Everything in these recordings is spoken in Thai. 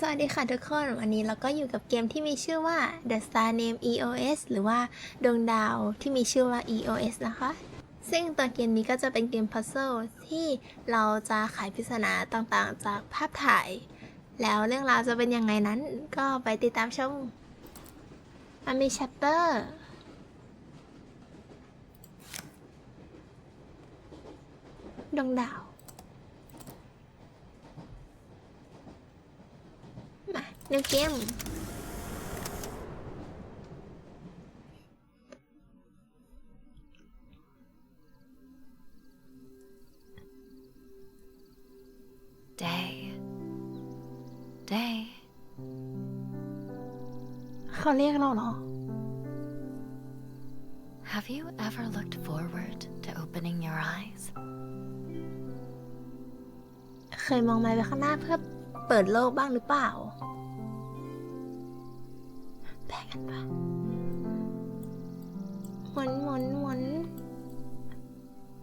สวัสดีค่ะทุกคน วันนี้เราก็อยู่กับเกมที่มีชื่อว่า The Star Name EOS หรือว่าดวงดาวที่มีชื่อว่า EOS นะคะ ซึ่งตัวเกมนี้ก็จะเป็นเกมพัซเซิลที่เราจะไขปริศนาต่างๆ จากภาพถ่าย แล้วเรื่องราวจะเป็นยังไงนั้นก็ไปติดตามชม มันมี chapter ดวงดาว มา เนื้อเกม Day. Day. เขาเรียกเราเหรอ Have you ever looked forward to opening your eyes? เคยมองมาไปข้างหน้าเพื่อเปิดโลกบ้างหรือเปล่าแบ่งกัน ปะหมุนหมุนหมุน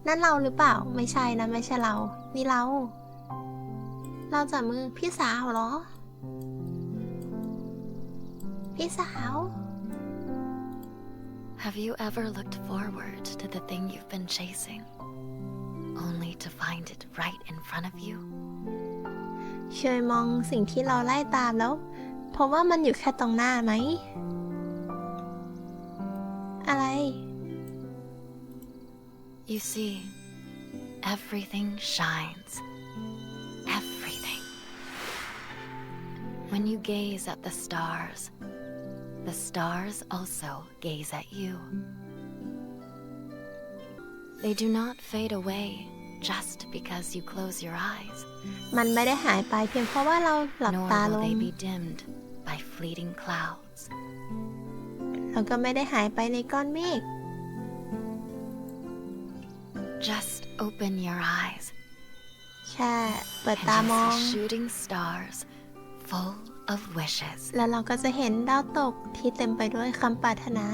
นั่นเราหรือเปล่า ไม่ใช่นะไม่ใช่เรา นี่เรา เราจับมือพี่สาวเหรอ พี่สาว Have you ever looked forward to the thing you've been chasing, only to find it right in front of you? เคยมองสิ่งที่เราไล่ตามแล้ว เพราะว่ามันอยู่แค่ตรงหน้าไหม อะไร You see, everything shines. Everything. When you gaze at the stars, the stars also gaze at you. They do not fade away just because you close your eyes, มันไม่ได้หายไปเพียงเพราะว่าเราหลับ nor ตาล will ง they be dimmed by fleeting clouds. แล้วก็ไม่ได้หายไปในก้อนเมฆ Just open your eyes แค่เปิด and ตา you มอง see shooting stars full of wishes. แล้วเราก็จะเห็นดาวตกที่เต็มไปด้วยคำปรารถนา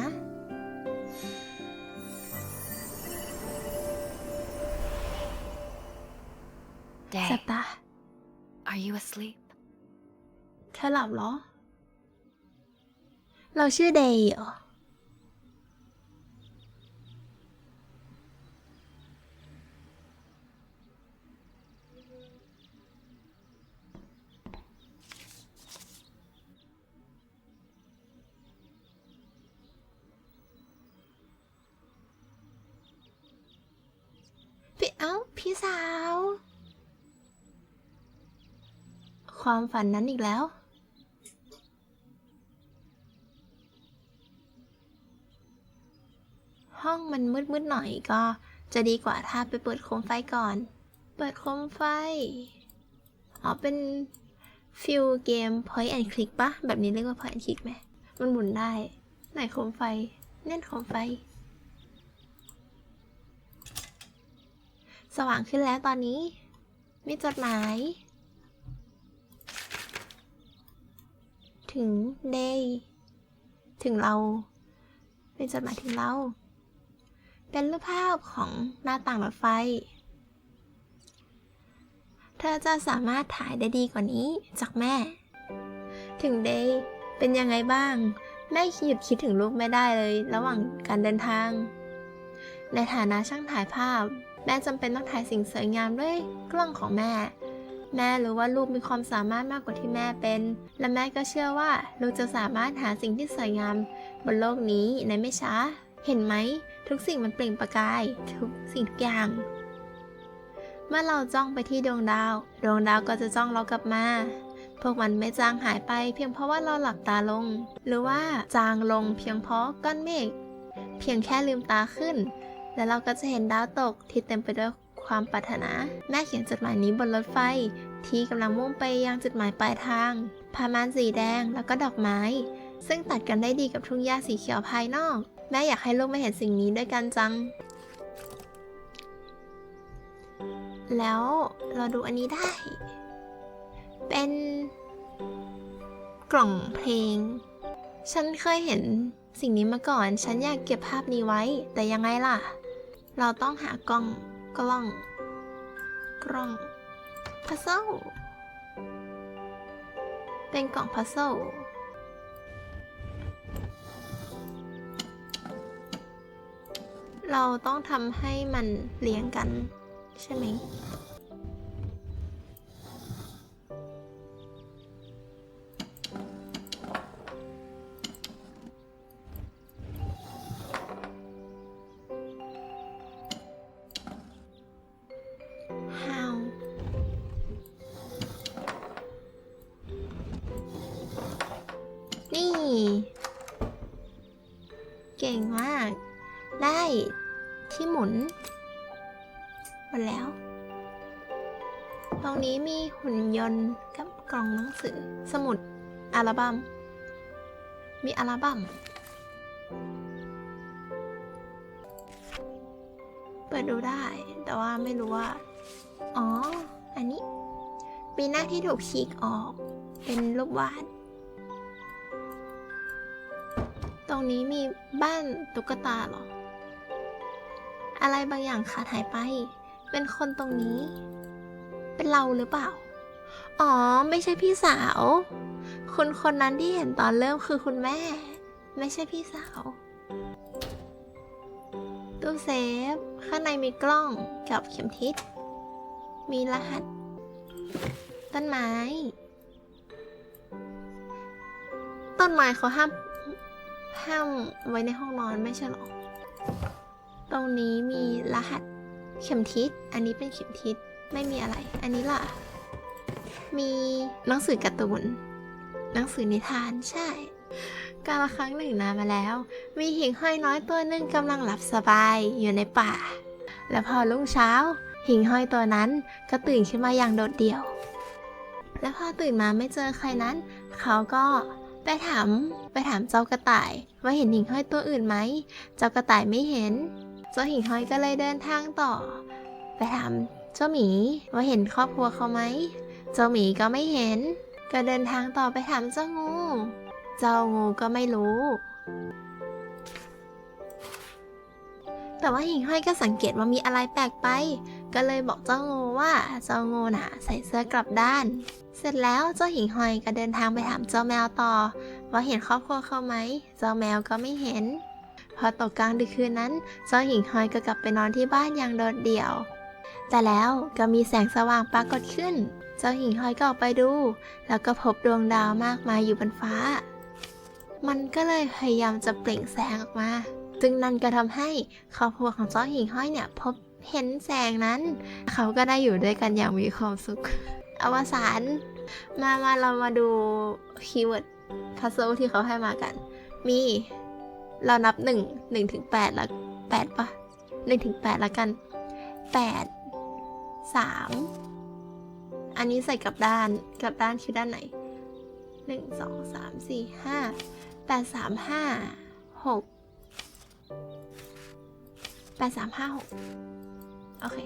Day, สบตา are you asleep? เธอหลับเหรอ เราชื่อเดย์เหรอ พี่เอ้า พี่สาว ความฝันนั้นอีกแล้ว มันมืดๆหน่อยก็ จะดีกว่าถ้าไปเปิดโคมไฟก่อน เปิดโคมไฟ อ๋อ เป็นฟิลเกม point and click ปะ แบบนี้เรียกว่า point and click ไหม มันหมุนได้ ไหนโคมไฟ เน่นโคมไฟ สว่างขึ้นแล้วตอนนี้ มีจดหมาย ถึงเดย์ถึงเรา เป็นจดหมายถึงเรา เป็นรูปภาพของหน้าต่างรถไฟ เธอจะสามารถถ่ายได้ดีกว่านี้จากแม่ ถึงเดย์เป็นยังไงบ้าง แม่หยุดคิดถึงลูกไม่ได้เลย ระหว่างการเดินทาง ในฐานะช่างถ่ายภาพ แม่จำเป็นต้องถ่ายสิ่งสวยงามด้วยกล้องของแม่ แม่รู้ว่าลูกมีความสามารถมากกว่าที่แม่เป็น และแม่ก็เชื่อว่าลูกจะสามารถหาสิ่งที่สวยงาม บนโลกนี้ในไม่ช้า เห็นไหม ทุกสิ่งมันเปล่งประกาย ทุกสิ่งทุกอย่าง เมื่อเราจ้องไปที่ดวงดาว ดวงดาวก็จะจ้องเรากลับมา พวกมันไม่จางหายไปเพียงเพราะว่าเราหลับตาลง หรือว่าจางลงเพียงเพราะก้อนเมฆเพียงแค่ลืมตาขึ้น แล้วเราก็จะเห็นดาวตกที่เต็มไปด้วยความปรารถนา แม่เขียนจดหมายนี้บนรถไฟ ที่กำลังมุ่งไปยังจุดหมายปลายทางผ้ามานสีแดงแล้วก็ดอกไม้ ซึ่งตัดกันได้ดีกับทุ่งหญ้าสีเขียวภายนอก แม่อยากให้ลูกมาเห็นสิ่งนี้ด้วยกันจัง แล้วเราดูอันนี้ได้ เป็น กล่องเพลง ฉันเคยเห็นสิ่งนี้มาก่อน ฉันอยากเก็บภาพนี้ไว้ แต่ยังไงล่ะ เราต้องหากล้องกล้อง กล้องพัซเซิลเป็นกล่องพัซเซิล เราต้องทำให้มันเลี้ยงกัน ใช่ไหม หุ่นยนต์กับกล่องหนังสือ สมุด อัลบัม้ม มีอัลบัม้ม เปิดดูได้ แต่ว่าไม่รู้ว่า อ๋อ อันนี้มีหน้าที่ถูกฉีกออก เป็นรูปวาด ตรงนี้มีบ้านตุ๊กตาหรอ อะไรบางอย่างขาดหายไป เป็นคนตรงนี้ เราหรือเปล่า อ๋อ ไม่ใช่พี่สาวคุณคนนั้นที่เห็นตอนเริ่มคือคุณแม่ ไม่ใช่พี่สาว ตู้เซฟ ข้างในมีกล้องกับเข็มทิศ มีรหัส ต้นไม้ ต้นไม้เขาห้าม ห้ามไว้ในห้องนอนไม่ใช่หรอ ตรงนี้มีรหัสเข็มทิศ อันนี้เป็นเข็มทิศ ไม่มีอะไร อันนี้ล่ะ มีหนังสือการ์ตูน หนังสือนิทาน ใช่ การลครั้งหนึ่งนานมาแล้ว มีหิ่งห้อยน้อยตัวหนึ่งกำลังหลับสบายอยู่ในป่า และพอรุ่งเช้า หิ่งห้อยตัวนั้นก็ตื่นขึ้นมาอย่างโดดเดี่ยว และพอตื่นมาไม่เจอใครนั้น เขาก็ไปถามไปถามเจ้ากระต่าย ว่าเห็นหิ่งห้อยตัวอื่นไหม เจ้ากระต่ายไม่เห็น เจ้าหิ่งห้อยก็เลยเดินทางต่อ ไปถาม เจ้าหมีว่าเห็นครอบครัวเขาไหม เจ้าหมีก็ไม่เห็น ก็เดินทางต่อไปถามเจ้างู เจ้างูก็ไม่รู้ แต่ว่าหิ่งห้อยก็สังเกตว่ามีอะไรแปลกไป ก็เลยบอกเจ้างูว่าเจ้างูน่ะ ใส่เสื้อกลับด้าน เสร็จแล้วเจ้าหิ่งห้อยก็เดินทางไปถามเจ้าแมวต่อ ว่าเห็นครอบครัวเขาไหม เจ้าแมวก็ไม่เห็นพอตกกลางดึกคืนนั้น เจ้าหิ่งห้อยก็กลับไปนอนที่บ้านอย่างโดดเดี่ยว แต่แล้วก็มีแสงสว่างปรากฏขึ้น เจ้าหิ่งห้อยก็ออกไปดู แล้วก็พบดวงดาวมากมายอยู่บนฟ้า มันก็เลยพยายามจะเปล่งแสงออกมา ซึ่งนั่นก็ทำให้ครอบครัวของเจ้าหิ่งห้อยเนี่ยพบเห็นแสงนั้น เขาก็ได้อยู่ด้วยกันอย่างมีความสุข อวสานมามาเรามาดูคีย์เวิร์ดพัซเซิลที่เขาให้มากัน มี เรานับหนึ่งหนึ่งถึงแปดล้วแปดปะหนึ่งถึงแปดล้วกัน แปดสามอันนี้ใส่กลับด้านกลับด้านคือด้านไหนหนึ่งสองสามสี่ห้าแปดสามห้าหกแปดสามห้าหกโอเค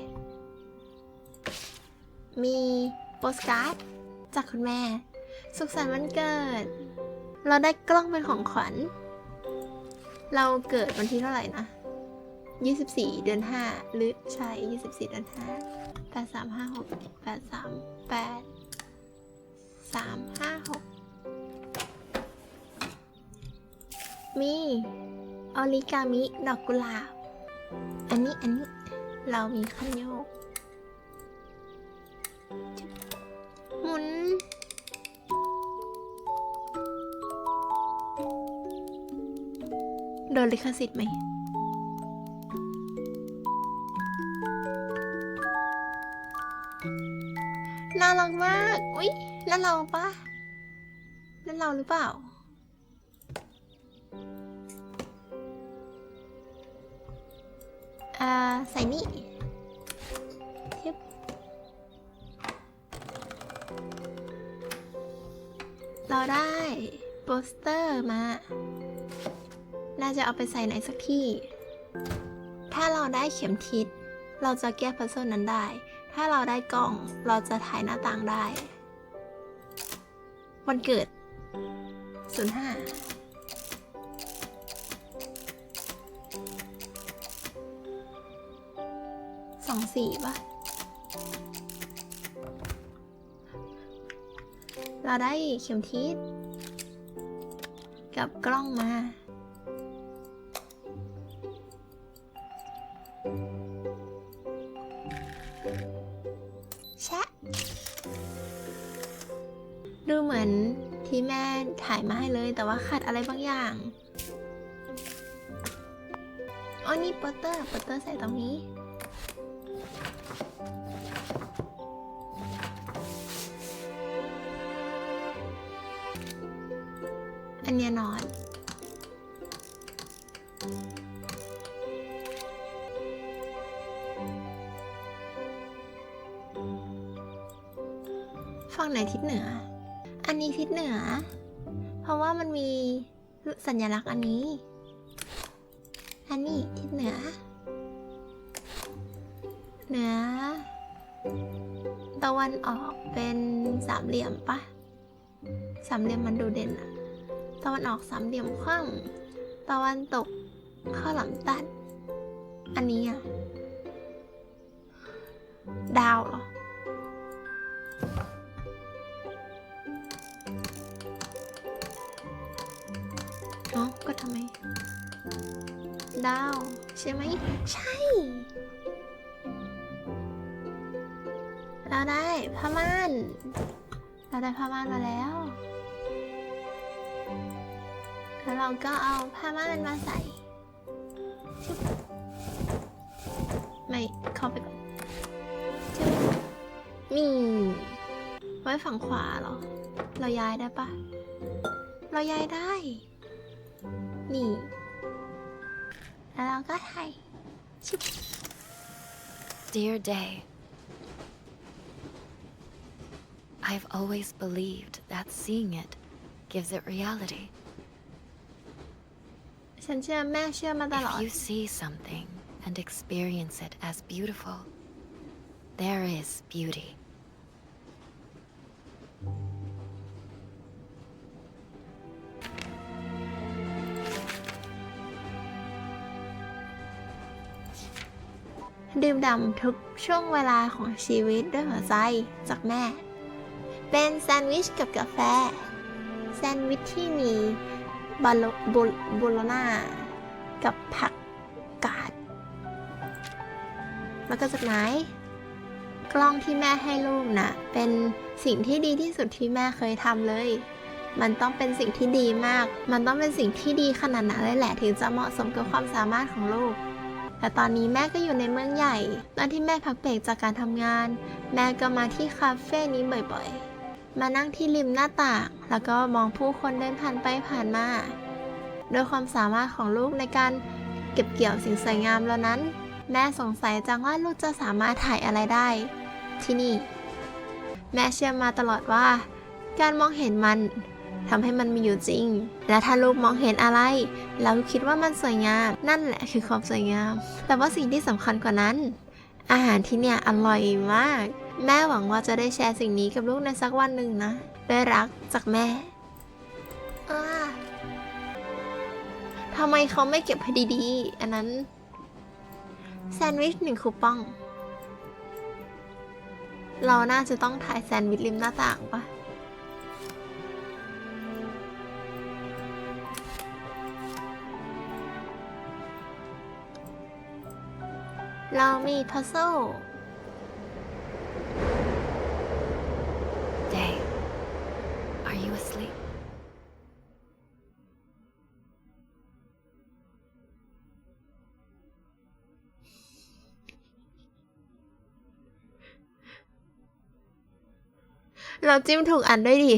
มีโปสการ์ดจากคุณแม่ สุขสันต์วันเกิด เราได้กล้องเป็นของขวัญ เราเกิดวันที่เท่าไหร่นะ 24 เดือน 5 หรือใช่ 24 เดือน 5 8 3 5 6 8 3 8 3 5 6 มีออริกามิ ดอกกุหลาบ อันนี้ อันนี้ เรามีขั้นโยก หมุน โดนลิขสิทธิ์ไหม รักมาก อุ๊ย นั่นเราปะนั่นเราหรือเปล่า อ่า ใส่นี่ทึบเราได้โปสเตอร์มา น่าจะเอาไปใส่ไหนสักที่ ถ้าเราได้เข็มทิศ เราจะแก้พัซเซิลนั้นได้ ถ้าเราได้กล่องเราจะถ่ายหน้าต่างได้ วันเกิด 05สองสี่ป่ะ เราได้เข็มทิศกับกล้องมา มาให้เลย แต่ว่าขาดอะไรบางอย่างอ๋อนี่โปสเตอร์โปสเตอร์ใส่ตรงนี้อันเนี้ยนอนฝั่งไหนทิศเหนือ อันนี้ทิศเหนือ ว่ามันมีสัญลักษณ์อันนี้ อันนี้ทิศเหนือ เหนือ ตะวันออกเป็นสามเหลี่ยมปะสามเหลี่ยมมันดูเด่นอะตะวันออกสามเหลี่ยมคว่ำตะวันตกข้าวหลามตัด อันนี้อะดาวเหรอ ทำไม ดาว ใช่ไหม ใช่ เราได้ผ้าม่าน เราได้ผ้าม่านมาแล้ว แล้วเราก็เอาผ้าม่านมาใส่ ไม่เข้าไปก่อนนี่ไว้ฝั่งขวาเหรอ เราย้ายได้ปะเราย้ายได้ นี่ แล้วเราก็ถ่ายชึบ Dear Day, I've always believed that seeing it gives it reality. ฉันเชื่อแม่เชื่อมาตลอ If ด you see something and experience it as beautiful, there is beauty. ดื่มด่ำทุกช่วงเวลาของชีวิตด้วยหัวใจจากแม่ เป็นแซนด์วิชกับกาแฟ แซนด์วิชที่มีบาโลบุลบุโลนากับผักกาด แล้วก็จากไหนกล้องที่แม่ให้ลูกนะเป็นสิ่งที่ดีที่สุดที่แม่เคยทำเลย มันต้องเป็นสิ่งที่ดีมาก มันต้องเป็นสิ่งที่ดีขนาดนั้นเลยแหละถึงจะเหมาะสมกับความสามารถของลูก แต่ตอนนี้แม่ก็อยู่ในเมืองใหญ่ ตอนที่แม่พักเบรกจากการทำงาน แม่ก็มาที่คาเฟ่นี้บ่อยๆ มานั่งที่ริมหน้าต่าง แล้วก็มองผู้คนเดินผ่านไปผ่านมา โดยความสามารถของลูกในการเก็บเกี่ยวสิ่งสวยงามแล้วนั้น แม่สงสัยจังว่าลูกจะสามารถถ่ายอะไรได้ ที่นี่ แม่เชื่อมาตลอดว่า การมองเห็นมัน ทำให้มันมีอยู่จริง และถ้าลูกมองเห็นอะไร แล้วคิดว่ามันสวยงาม นั่นแหละคือความสวยงาม แต่ว่าสิ่งที่สำคัญกว่านั้น อาหารที่เนี่ยอร่อยมาก แม่หวังว่าจะได้แชร์สิ่งนี้กับลูกในสักวันหนึ่งนะด้วยรักจากแม่ทำไมเขาไม่เก็บให้ดีๆ อันนั้น แซนด์วิชหนึ่งคูปอง เราน่าจะต้องถ่ายแซนด์วิชริมหน้าต่างปะ เรามีพัซเซิล Day, are you asleep? เราจิ้มถูกอันด้วยดิ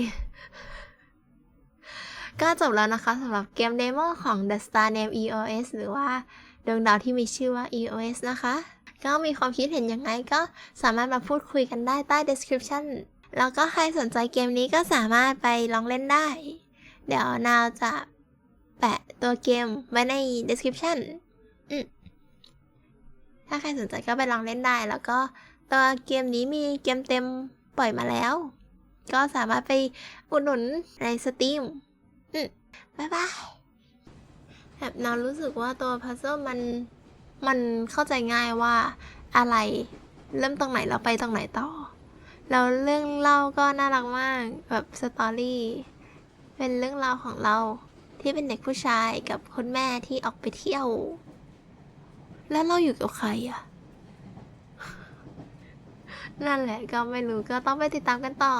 ก็จบแล้วนะคะสำหรับเกมเดโมของ The Star Name EOS หรือว่า ดวงดาวที่มีชื่อว่า EOS นะคะ ก็มีความคิดเห็นยังไงก็สามารถมาพูดคุยกันได้ใต้ description แล้วก็ใครสนใจเกมนี้ก็สามารถไปลองเล่นได้ เดี๋ยวนาวจะแปะตัวเกมไว้ใน description อืมถ้าใครสนใจก็ไปลองเล่นได้ แล้วก็ตัวเกมนี้มีเกมเต็มปล่อยมาแล้ว ก็สามารถไปอุดหนุนในสตรีมอืมบ๊ายบาย แบบนารู้สึกว่าตัวพัซเซิลมันมันเข้าใจง่ายว่าอะไรเริ่มตรงไหนแล้วไปตรงไหนต่อ แล้วเรื่องเล่าก็น่ารักมากแบบสตอรี่เป็นเรื่องราวของเราที่เป็นเด็กผู้ชายกับคุณแม่ที่ออกไปเที่ยว แล้วเราอยู่กับใครอะนั่นแหละก็ไม่รู้ก็ต้องไปติดตามกันต่อ